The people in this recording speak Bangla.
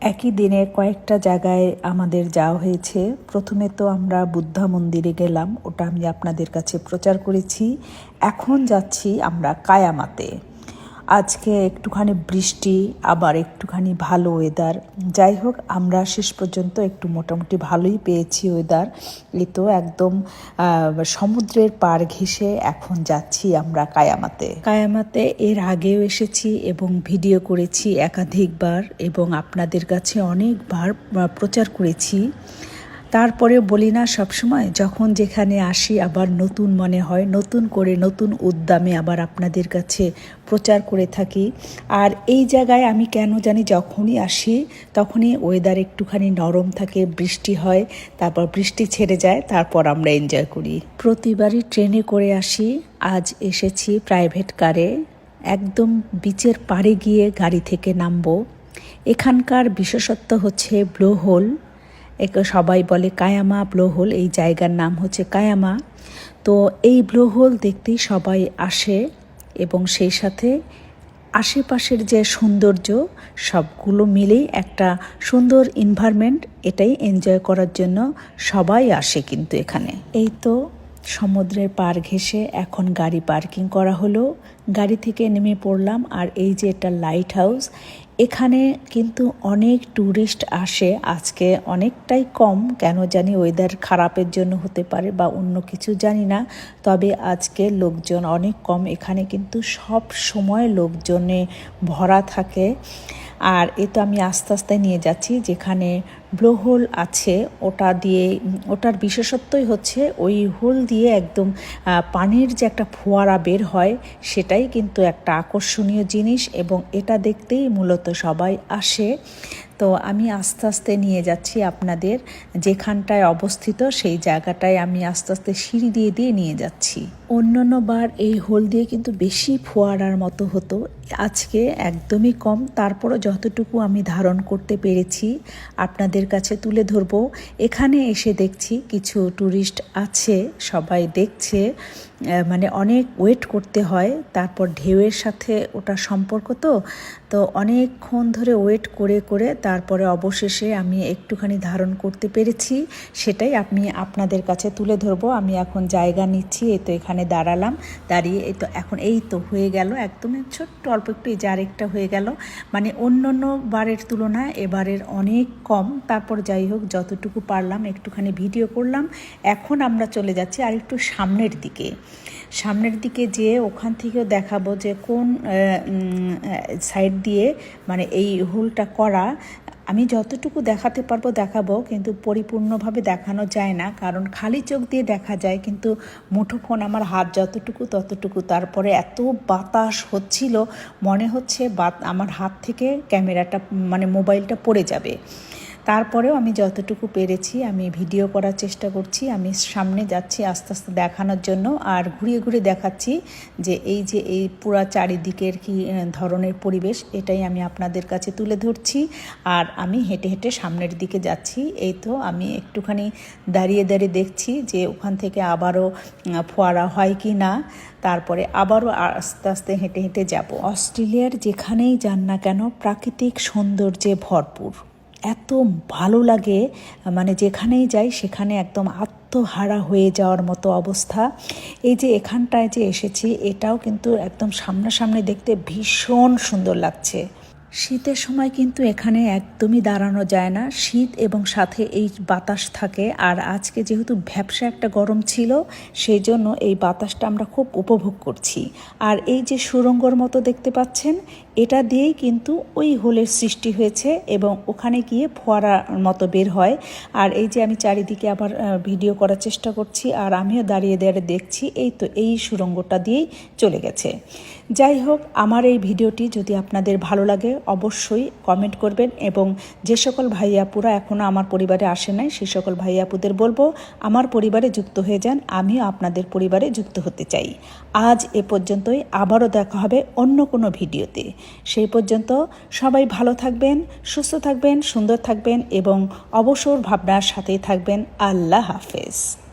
একই দিনে কয়েকটা জায়গায় আমাদের যাওয়া হয়েছে। প্রথমে তো আমরা বুদ্ধা মন্দিরে গেলাম, ওটা আমি আপনাদের কাছে প্রচার করেছি। এখন যাচ্ছি আমরা কায়ামাতে। আজকে একটুখানি বৃষ্টি, আবার একটুখানি ভালো ওয়েদার যাই হোক, আমরা শেষ পর্যন্ত একটু মোটামুটি ভালোই পেয়েছি ওয়েদার এ তো একদম সমুদ্রের পার ঘেঁষে এখন যাচ্ছি আমরা কায়ামাতে। কায়ামাতে এর আগেও এসেছি এবং ভিডিও করেছি একাধিকবার এবং আপনাদের কাছে অনেকবার প্রচার করেছি। তারপরে বলি না সবসময়, যখন যেখানে আসি আবার নতুন মনে হয়, নতুন করে নতুন উদ্যমে আবার আপনাদের কাছে প্রচার করে থাকি। আর এই জায়গায় আমি কেন জানি যখনই আসি, তখনই ওয়েদার একটুখানি নরম থাকে, বৃষ্টি হয়, তারপর বৃষ্টি ছেড়ে যায়, তারপর আমরা এনজয় করি। প্রতিবারই ট্রেনে করে আসি, আজ এসেছি প্রাইভেট কারে একদম বিচের পাড়ে গিয়ে গাড়ি থেকে নামবো। এখানকার বিশেষত্ব হচ্ছে ব্লো হোল একে সবাই বলে কায়ামা ব্লোহোল এই জায়গার নাম হচ্ছে কায়ামা। তো এই ব্লোহোল দেখতেই সবাই আসে এবং সেই সাথে আশেপাশের যে সৌন্দর্য, সবগুলো মিলেই একটা সুন্দর এনভায়রনমেন্ট এটাই এনজয় করার জন্য সবাই আসে কিন্তু এখানে। এই তো সমুদ্রের পার ঘেঁষে এখন গাড়ি পার্কিং করা হলো। গাড়ি থেকে নেমে পড়লাম আর এই যে এটা লাইট হাউস এখানে কিন্তু অনেক ট্যুরিস্ট আসে। আজকে অনেকটাই কম। কেন জানি ওয়েদার খারাপের জন্য হতে পারে বা অন্য কিছু জানি না। তবে আজকে লোকজন অনেক কম। এখানে কিন্তু সব সময় লোকজনে ভরা থাকে। আর এ তো আমি আস্তে আস্তে নিয়ে যাচ্ছি। যেখানে ব্লোহোল আছে, ওটা দিয়ে, ওটার বিশেষত্বই হচ্ছে ওই হোল দিয়ে একদম পানির যে একটা ফোয়ারা বের হয়, সেটাই কিন্তু একটা আকর্ষণীয় জিনিস এবং এটা দেখতেই মূলত সবাই আসে। তো আমি আস্তে আস্তে নিয়ে যাচ্ছি আপনাদের, যেখানটায় অবস্থিত সেই জায়গাটায় আমি আস্তে আস্তে সিঁড়ি দিয়ে দিয়ে নিয়ে যাচ্ছি। অন্যান্য বার এই হোল দিয়ে কিন্তু বেশি ফোয়ারার মতো হতো, আজকে একদমই কম, তারপরও যতটুকু আমি ধারণ করতে পেরেছি, আপনাদের কাছে তুলে ধরবো। এখানে এসে দেখছি কিছু ট্যুরিস্ট আছে, সবাই দেখছে মানে অনেক ওয়েট করতে হয়, তারপর ঢেউয়ের সাথে ওটা সম্পর্ক তো তো অনেকক্ষণ ধরে ওয়েট করে করে তারপরে অবশেষে আমি একটুখানি ধারণ করতে পেরেছি, সেটাই আমি আপনাদের কাছে তুলে ধরবো। আমি এখন জায়গা নিচ্ছি, এই তো এখানে দাঁড়ালাম, দাঁড়িয়ে এই তো এখন এই তো হয়ে গেল একদমই ছোট্ট, অল্প একটু এই আরেকটা হয়ে গেল মানে অন্য অন্য বারের তুলনায় এবারের অনেক কম তারপর যাই হোক, যতটুকু পারলাম, একটুখানি ভিডিও করলাম। এখন আমরা চলে যাচ্ছি আর একটু সামনের দিকে। সামনের দিকে যেয়ে ওখান থেকেও দেখাবো যে কোন সাইড দিয়ে মানে এই হোলটা করা। আমি যতটুকু দেখাতে পারব দেখাবো, কিন্তু পরিপূর্ণভাবে দেখানো যায় না, কারণ খালি চোখ দিয়ে দেখা যায়, কিন্তু মুঠোফোন আমার হাত যতটুকু ততটুকু। তারপরে এত বাতাস হচ্ছিল, মনে হচ্ছে বাত, আমার হাত থেকে ক্যামেরাটা মানে মোবাইলটা পড়ে যাবে। তারপরেও আমি যতটুকু পেরেছি, আমি ভিডিও করার চেষ্টা করছি, আমি সামনে যাচ্ছি আস্তে আস্তে দেখানোর জন্য আর ঘুরিয়ে ঘুরিয়ে দেখাচ্ছি যে এই যে এই পুরা চারিদিকের কি ধরনের পরিবেশ, এটাই আমি আপনাদের কাছে তুলে ধরছি আর আমি হেঁটে হেঁটে সামনের দিকে যাচ্ছি। এই তো আমি একটুখানি দাঁড়িয়ে দাঁড়িয়ে দেখছি যে ওখান থেকে আবারও ফোয়ারা হয় কি না। তারপরে আবারও আস্তে আস্তে হেঁটে হেঁটে যাব। অস্ট্রেলিয়ার যেখানেই যান না কেন, প্রাকৃতিক সৌন্দর্যে ভরপুর। এত ভালো লাগে মানে যেখানেই যাই সেখানে একদম আত্মহারা হয়ে যাওয়ার মতো অবস্থা। এই যে এখানটায় যে এসেছি, এটাও কিন্তু একদম সামনাসামনি দেখতে ভীষণ সুন্দর লাগছে। শীতের সময় কিন্তু এখানে একদমই দাঁড়ানো যায় না। শীত এবং সাথে এই বাতাস থাকে। আর আজকে যেহেতু ভ্যাবসা একটা গরম ছিল সেই জন্য এই বাতাসটা আমরা খুব উপভোগ করছি। আর এই যে সুরঙ্গর মতো দেখতে পাচ্ছেন, এটা দিয়েই কিন্তু ওই হোলের সৃষ্টি হয়েছে এবং ওখানে গিয়ে ফোয়ারার মতো বের হয়। আর এই যে আমি চারিদিকে আবার ভিডিও করার চেষ্টা করছি আর আমিও দাঁড়িয়ে দাঁড়িয়ে দেখছি, এই তো এই সুরঙ্গটা দিয়েই চলে গেছে। যাই হোক, আমার এই ভিডিওটি যদি আপনাদের ভালো লাগে অবশ্যই কমেন্ট করবেন এবং যে সকল ভাইয়াপুরা এখনও আমার পরিবারে আসে নাই, সেই সকল ভাইয়াপুদের বলব, আমার পরিবারে যুক্ত হয়ে যান, আমিও আপনাদের পরিবারে যুক্ত হতে চাই। আজ এ পর্যন্তই, আবারও দেখা হবে অন্য কোনো ভিডিওতে। সেই পর্যন্ত সবাই ভালো থাকবেন, সুস্থ থাকবেন, সুন্দর থাকবেন এবং অবসর ভাবনার সাথেই থাকবেন। আল্লাহ হাফেজ।